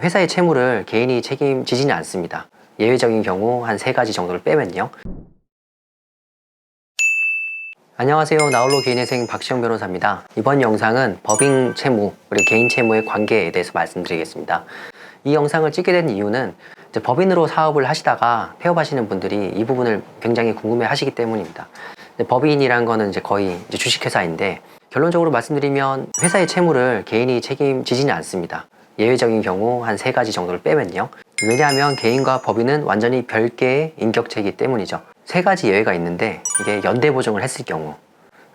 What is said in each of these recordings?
회사의 채무를 개인이 책임지지는 않습니다. 예외적인 경우 한 세 가지 정도를 빼면요. 안녕하세요. 나홀로 개인회생 박시영 변호사입니다. 이번 영상은 법인 채무 그리고 개인 채무의 관계에 대해서 말씀드리겠습니다. 이 영상을 찍게 된 이유는 법인으로 사업을 하시다가 폐업하시는 분들이 이 부분을 굉장히 궁금해 하시기 때문입니다. 법인이란 거는 이제 거의 이제 주식회사인데 결론적으로 말씀드리면 회사의 채무를 개인이 책임지지는 않습니다. 예외적인 경우 한 세 가지 정도를 빼면요. 왜냐하면 개인과 법인은 완전히 별개의 인격체이기 때문이죠. 세 가지 예외가 있는데 이게 연대 보증을 했을 경우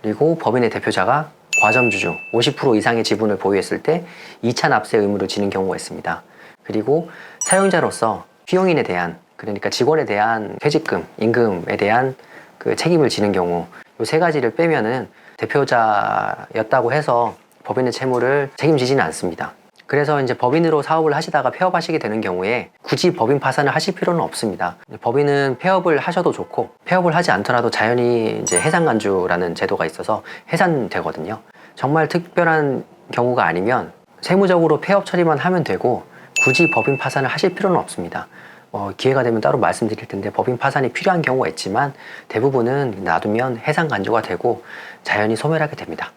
그리고 법인의 대표자가 과점주주 50% 이상의 지분을 보유했을 때 2차 납세 의무를 지는 경우가 있습니다. 그리고 사용자로서 피용인에 대한 그러니까 직원에 대한 퇴직금, 임금에 대한 그 책임을 지는 경우 이 세 가지를 빼면은 대표자였다고 해서 법인의 채무를 책임지지는 않습니다. 그래서 이제 법인으로 사업을 하시다가 폐업하시게 되는 경우에 굳이 법인 파산을 하실 필요는 없습니다. 법인은 폐업을 하셔도 좋고 폐업을 하지 않더라도 자연히 이제 해상간주라는 제도가 있어서 해산되거든요. 정말 특별한 경우가 아니면 세무적으로 폐업 처리만 하면 되고 굳이 법인 파산을 하실 필요는 없습니다. 어, 기회가 되면 따로 말씀드릴 텐데 법인 파산이 필요한 경우가 있지만 대부분은 놔두면 해상 간주가 되고 자연히 소멸하게 됩니다.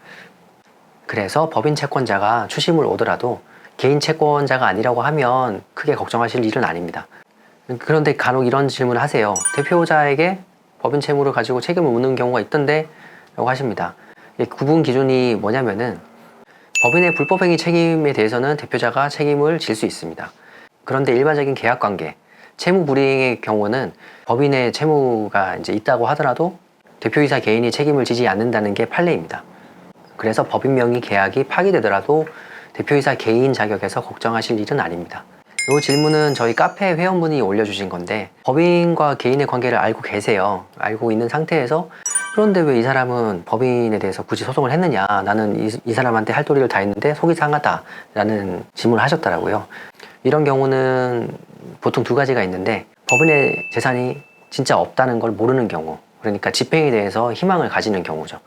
그래서 법인 채권자가 추심을 오더라도 개인 채권자가 아니라고 하면 크게 걱정하실 일은 아닙니다. 그런데 간혹 이런 질문을 하세요. 대표자에게 법인 채무를 가지고 책임을 묻는 경우가 있던데 라고 하십니다. 이 구분 기준이 뭐냐면은 법인의 불법행위 책임에 대해서는 대표자가 책임을 질 수 있습니다. 그런데 일반적인 계약 관계, 채무 불이행의 경우는 법인의 채무가 이제 있다고 하더라도 대표이사 개인이 책임을 지지 않는다는 게 판례입니다. 그래서 법인 명의 계약이 파기되더라도 대표이사 개인 자격에서 걱정하실 일은 아닙니다. 이 질문은 저희 카페 회원분이 올려주신 건데 법인과 개인의 관계를 알고 계세요. 알고 있는 상태에서 그런데 왜 이 사람은 법인에 대해서 굳이 소송을 했느냐 나는 이, 이 사람한테 할 도리를 다 했는데 속이 상하다 라는 질문을 하셨더라고요. 이런 경우는 보통 두 가지가 있는데 법인의 재산이 진짜 없다는 걸 모르는 경우 그러니까 집행에 대해서 희망을 가지는 경우죠.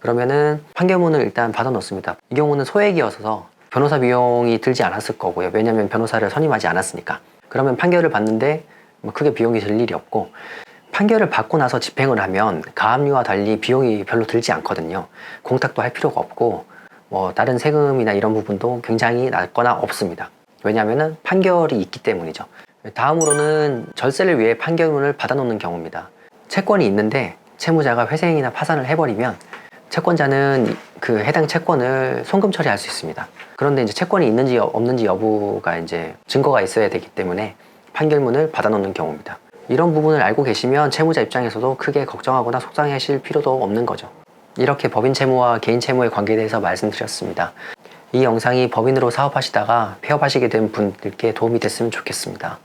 그러면은 판결문을 일단 받아 놓습니다. 이 경우는 소액이어서 변호사 비용이 들지 않았을 거고요. 왜냐하면 변호사를 선임하지 않았으니까. 그러면 판결을 받는데 뭐 크게 비용이 들 일이 없고 판결을 받고 나서 집행을 하면 가압류와 달리 비용이 별로 들지 않거든요. 공탁도 할 필요가 없고 뭐 다른 세금이나 이런 부분도 굉장히 낮거나 없습니다. 왜냐하면 판결이 있기 때문이죠. 다음으로는 절세를 위해 판결문을 받아놓는 경우입니다. 채권이 있는데 채무자가 회생이나 파산을 해버리면 채권자는 그 해당 채권을 송금 처리할 수 있습니다. 그런데 이제 채권이 있는지 없는지 여부가 이제 증거가 있어야 되기 때문에 판결문을 받아놓는 경우입니다. 이런 부분을 알고 계시면 채무자 입장에서도 크게 걱정하거나 속상해하실 필요도 없는 거죠. 이렇게 법인 채무와 개인 채무의 관계에 대해서 말씀드렸습니다. 이 영상이 법인으로 사업하시다가 폐업하시게 된 분들께 도움이 됐으면 좋겠습니다.